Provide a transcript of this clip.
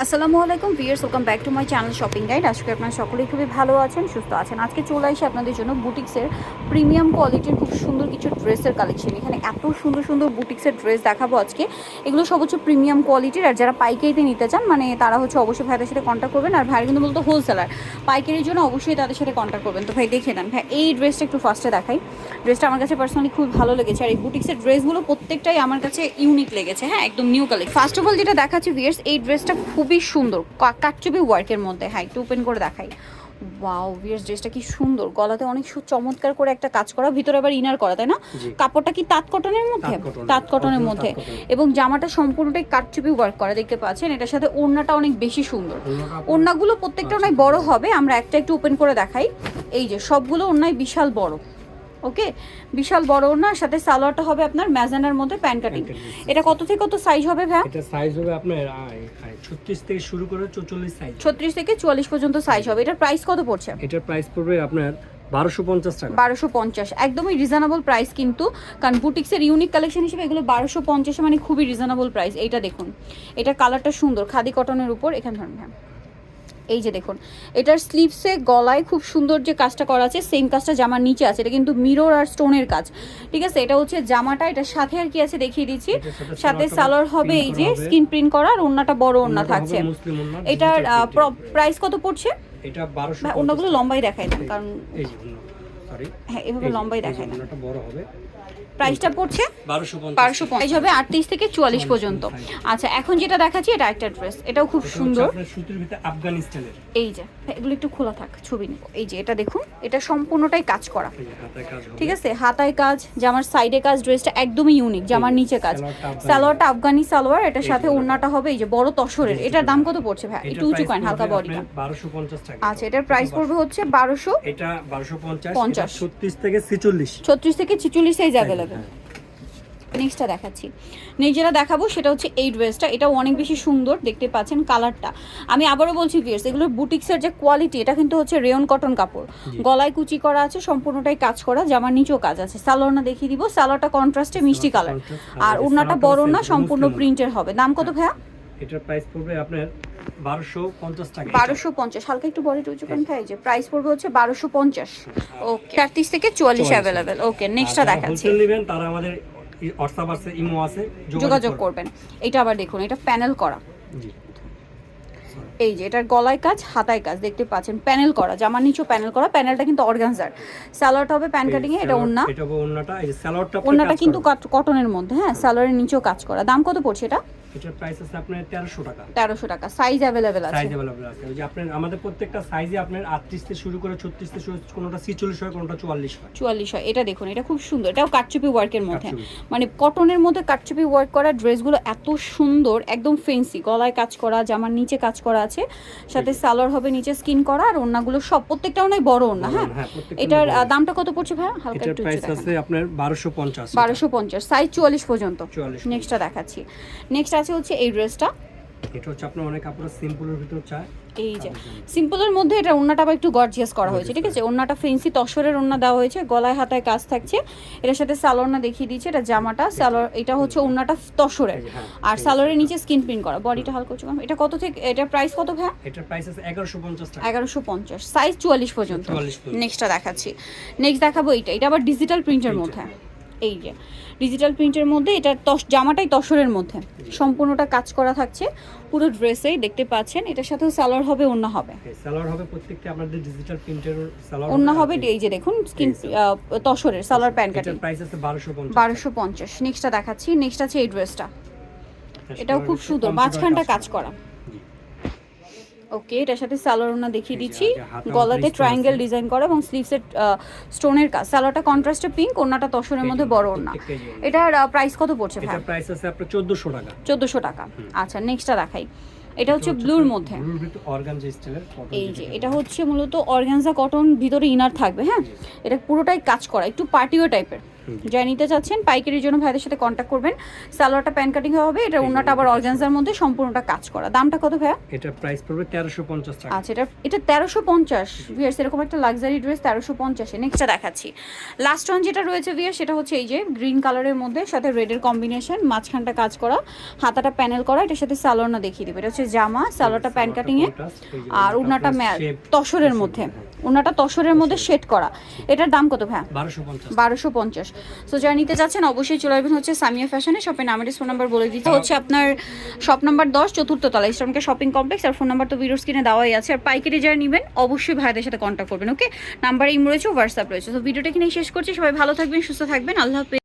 আসসালামু আলাইকুম viewers welcome back to my channel shopping guide. আজকে আপনারা সকলেই খুবই ভালো আছেন, সুস্থ আছেন। আজকে চলে আসি আপনাদের জন্য বুটিক্সের প্রিমিয়াম কোয়ালিটির খুব সুন্দর কিছু ড্রেসের কালেকশন। এখানে এত সুন্দর সুন্দর বুটিক্সের ড্রেস দেখাবো আজকে। এগুলো সব হচ্ছে প্রিমিয়াম কোয়ালিটির, আর যারা পাইকারিতে নিতে চান মানে তারা হচ্ছে অবশ্যই ভাইদের সাথে কন্ট্যাক্ট করবেন। আর ভাই কিন্তু বলতো হোলসেলার পাইকারির জন্য অবশ্যই তাদের সাথে কন্ট্যাক্ট করবেন। তো ভাই, দেখে নেন। ভাই, এই ড্রেসটা একটু ফার্স্টে দেখাই। ড্রেসটা আমার কাছে পার্সোনালি খুব ভালো লেগেছে, আর এই বুটিক্সের ড্রেসগুলো প্রত্যেকটাই আমার কাছে ইউনিক লেগেছে। হ্যাঁ একদম new collection first of all যেটা দেখাচ্ছি ভিয়ার্স এই ড্রেসটা খুবই সুন্দর। কাটচুপি ওয়ার্কের মধ্যে। হ্যাঁ একটু ওপেন করে দেখাই। ওয়াও ভিয়ার্স ড্রেসটা কি সুন্দর। গলাতে অনেক চমৎকার করে একটা কাজ করা। ভিতরে আবার ইনার করা তাই না? কাপড়টা কি তাঁত কটনের মধ্যে? তাঁত কটনের। মধ্যে। এবং জামাটা সম্পূর্ণটাই কাটচুপি ওয়ার্ক করা দেখতে পাচ্ছেন। এটার সাথে ওড়নাটা অনেক বেশি সুন্দর। ওড়নাগুলো প্রত্যেকটা অনেক বড় হবে। আমরা একটা একটু ওপেন করে দেখাই। এই যে সবগুলো ওড়নায় বিশাল বড়। ওকে? বিশাল বড় ওড়নার সাথে সালোয়ারটা হবে আপনার ম্যাজানার মধ্যে প্যান কাটিং। এটা কত থেকে কত সাইজ হবে ভাই এটা সাইজ হবে আপনার ছত্রিশ থেকে শুরু করে চৌচল্লিশ সাইজ ছত্রিশ থেকে চুয়াল্লিশ পর্যন্ত সাইজ হবে। এটার প্রাইস কত পড়ছে? এটার প্রাইস পড়বে আপনার বারোশো পঞ্চাশ টাকা। বারোশো পঞ্চাশ। একদমই রিজনেবল প্রাইস কিন্তু কারণ বুটিক্সের ইউনিক কালেকশন হিসেবে এগুলো বারোশো পঞ্চাশে মানে খুবই রিজনেবল প্রাইস এইটা দেখুন। এটা কালারটা সুন্দর খাদি কটনের উপর এখানে ধরুন হ্যাঁ এই যে দেখুন এটার স্লিভসে গলায় খুব সুন্দর যে কাজটা করা আছে সেম কাজটা জামার নিচে আছে। এটা কিন্তু মিরর আর স্টোনের কাজ। ঠিক আছে? এটা হচ্ছে জামাটা এটার সাথে আর কি আছে দেখিয়ে দিচ্ছি। সাথে সালোয়ার হবে এই যে। স্কিন প্রিন্ট করা আর ওন্নাটা বড় ওন্না থাকছে। এটার প্রাইস কত পড়ছে? এটা বারোশো ভাই ওন্নাগুলো লম্বাই দেখায় না কারণ এই যে সরি হ্যাঁ এভাবে লম্বাই দেখায় না। বড় হবে। প্রাইসটা পড়ছে বারোশো পঞ্চাশ। হবে আটত্রিশ থেকে চুয়াল্লিশ পর্যন্ত। আচ্ছা এখন যেটা দেখাচ্ছি এটা একটা ড্রেস। এটাও খুব সুন্দর। এই যে এগুলো একটু খোলা থাক ছবি নিব। এই যে এটা দেখুন এটা সম্পূর্ণটাই কাজ করা। ঠিক আছে হাতায় কাজ জামার সাইডে কাজ ড্রেসটা একদমই ইউনিক জামার নিচে কাজ। সালোয়ারটা আফগানি। সালোয়ার এটার সাথে ওড়নাটা হবে এই যে বড় তসরের। এটার দাম কত পড়ছে ভাই? একটু উঁচু করেন হালকা বডিটা পঞ্চাশ আচ্ছা এটার প্রাইস পড়বে হচ্ছে বারোশো এটা বারোশো পঞ্চাশ পঞ্চাশ। ছত্রিশ থেকে ছেচল্লিশ। ছত্রিশ থেকে ছিচল্লিশ সাইজ অ্যাভেলেবেল নেক্সটটা দেখাচ্ছি। নেক্সট যেটা দেখাবো সেটা হচ্ছে এই ড্রেসটা এটাও অনেক বেশি সুন্দর দেখতে পাচ্ছেন কালারটা আমি আবারও বলছি ভিয়ার্স এগুলোর বুটিক্সের যে কোয়ালিটি এটা কিন্তু হচ্ছে রেয়ন কটন কাপড়। গলায় কুচি করা আছে সম্পূর্ণটাই কাজ করা জামার নিচেও কাজ আছে। সালোয়ারটা দেখিয়ে দিব সালোয়ারটা কন্ট্রাস্টে মিষ্টি কালার আর আর ওড়নাটা বড় না সম্পূর্ণ প্রিন্টের হবে। দাম কত ভাইয়া? এটার প্রাইস পড়বে আপনার বারোশো পঞ্চাশ হালকা একটু বডি উঁচু করেন ভাই যে প্রাইস পড়বে হচ্ছে বারোশো পঞ্চাশ। ওকে আটত্রিশ থেকে চুয়াল্লিশ অ্যাভেলেবেল ওকে নেক্সটটা দেখাচ্ছি। নেবেন তারা আমাদের হোয়াটসঅ্যাপ আছে ইমো আছে যোগাযোগ করবেন। এটা আবার দেখুন এটা প্যানেল করা। এই যে এটার গলায় কাজ হাতায় কাজ দেখতে পাচ্ছেন প্যানেল করা জামার নিচেও প্যানেল করা প্যানেলটা কিন্তু অর্গানজার সালোয়ারটা হবে প্যান কাটিং এ এটা ওন্না ওন্নাটা কিন্তু কটনের মধ্যে হ্যাঁ সালোয়ারের নিচেও কাজ করা। দাম কত পড়ছে এটা? এটার প্রাইস আছে আপনার 1300 টাকা তেরোশো টাকা সাইজ অ্যাভেলেবেল আছে সাইজ अवेलेबल আছে ওই যে আপনার আমাদের প্রত্যেকটা সাইজে আপনার 38 থেকে শুরু করে 36 থেকে শুরু কোনটা 46 হয় কোনটা 44 হয় চুয়াল্লিশ হয় এটা দেখুন এটা খুব সুন্দর এটাও কাটচুপি ওয়ার্কের মধ্যে কারচুপি। মানে কটনের মধ্যে কাটচুপি ওয়ার্ক করা ড্রেসগুলো এত সুন্দর একদম ফেন্সি গলায় কাজ করা জামার নিচে কাজ করা আছে সাথে সালোয়ার হবে নিচে স্কিন করা আর ওড়নাগুলো সব প্রত্যেকটা অনেক বড় ওড়না হ্যাঁ হ্যাঁ, প্রত্যেকটা এটার বড়। আহ, দামটা কত পড়ছে ভাই হালকা এটার একটু প্রাইস আছে আপনার 1250 বারোশো পঞ্চাশ সাইজ চুয়াল্লিশ পর্যন্ত 44 নেক্সটটা দেখাচ্ছি নেক্সট আছে হচ্ছে এই ড্রেসটা। এটা হচ্ছে আপনার অনেক কাপড় সিম্পলের ভিতর চায়। এই যে সিম্পলের মধ্যে এটা ওন্নাটা আবার একটু গর্জিয়াস করা হয়েছে ঠিক আছে? ওন্নাটা ফেন্সি তসরের ওন্না দেওয়া হয়েছে গলায় হাতায় কাজ থাকছে। এটার সাথে সালোয়ারনা দেখিয়ে দিয়েছে এটা জামাটা সালোয়ার এটা হচ্ছে ওন্নাটা তসরের। হ্যাঁ, আর সালোয়ারের নিচে স্কিন প্রিন্ট করা। বডিটা হালকা উঁচু এটা কত থেকে এটা প্রাইস কত ভাই এটার প্রাইস আছে 1150 টাকা। এগারোশো পঞ্চাশ। সাইজ চুয়াল্লিশ পর্যন্ত। 44 পর্যন্ত। নেক্সটটা দেখাচ্ছি। নেক্সট দেখাবো এইটা। এটা আবার ডিজিটাল প্রিন্টের মধ্যে। এই যে ডিজিটাল প্রিন্টের মধ্যে এটা তস জামাটাই তসরের মধ্যে। সম্পূর্ণটা কাজ করা থাকছে পুরো ড্রেসেই দেখতে পাচ্ছেন এটার সাথেও সালোয়ার হবে ওন্না হবে। সালোয়ার হবে প্রত্যেকটা আপনাদের ডিজিটাল প্রিন্টের সালোয়ার ওন্না হবে এই যে দেখুন স্কিন তসরের সালোয়ার প্যান্ট কাটিং। প্রাইস আছে 1250 বারোশো পঞ্চাশ। নেক্সটটা দেখাচ্ছি নেক্সট আছে এই ড্রেসটা এটাও খুব সুন্দর মাঝখানটা কাজ করা। ওকে এটার সাথে সালোয়ার ওনা দেখিয়ে দিচ্ছি। গলাতে ট্রায়াঙ্গেল ডিজাইন করা এবং স্লিভসের স্টোনের কাজ সালোয়ারটা কন্ট্রাস্টে পিঙ্ক ওনাটা তসরের মধ্যে বড় ওনা এটার প্রাইস কত পড়ছে ভাই এটার প্রাইস আছে আপনার 1400 টাকা। চোদ্দোশো টাকা। আচ্ছা নেক্সটটা দেখাই। এটা হচ্ছে ব্লুর মধ্যে। এই যে এটা হচ্ছে মূলত অর্গানজা কটন ভিতরে ইনার থাকবে হ্যাঁ? এটা পুরোটাই কাজ করা একটু পার্টিও টাইপের যারা নিতে চাচ্ছেন পাইকারির জন্য ভাইদের সাথে কন্ট্যাক্ট করবেন। সালোয়ারটা প্যান কাটিং হবে এটা ওনাটা আবার অর্গানজার মধ্যে সম্পূর্ণটা কাজ করা। দামটা কত ভাইয়া? এটা প্রাইস পড়বে তেরোশো পঞ্চাশ টাকা। আচ্ছা এটা এটা তেরোশো পঞ্চাশ। ভিয়ার্স এরকম একটা লাক্সারি ড্রেস তেরোশো পঞ্চাশে নেক্সটটা দেখাচ্ছি। লাস্ট ওয়ান যেটা রয়েছে ভিয়ার সেটা হচ্ছে এই যে গ্রিন কালারের মধ্যে সাথে রেডের কম্বিনেশন মাঝখানটা কাজ করা হাতাটা প্যানেল করা এটার সাথে সালোয়ার না দেখিয়ে দিবে এটা হচ্ছে জামা সালোয়ারটা প্যান কাটিং এ আর উন্নাটা তসরের মধ্যে। উন্নাটা তসরের মধ্যে শেড করা। এটার দাম কত ভাইয়া? বারোশো পঞ্চাশ। বারোশো পঞ্চাশ। সো যারা নিতে চাচ্ছেন অবশ্যই চলে আসবেন হচ্ছে সামিয়া ফ্যাশনে শপের নামের ফোন নাম্বার বলে দিতে হচ্ছে আপনার শপ নাম্বার দশ চতুর্থ তলা ইসলামকে শপিং কমপ্লেক্স আর ফোন নাম্বার তো ভিডিও স্ক্রিনে দেওয়াই আছে। আর পাইকারি যারা নেবেন অবশ্যই ভাইদের সাথে কন্ট্যাক্ট করবেন ওকে নাম্বার ইম রয়েছে হোয়াটসঅ্যাপ রয়েছে। তো ভিডিওটা এখানে শেষ করছি। সবাই ভালো থাকবেন সুস্থ থাকবেন। আল্লাহ হাফেজ।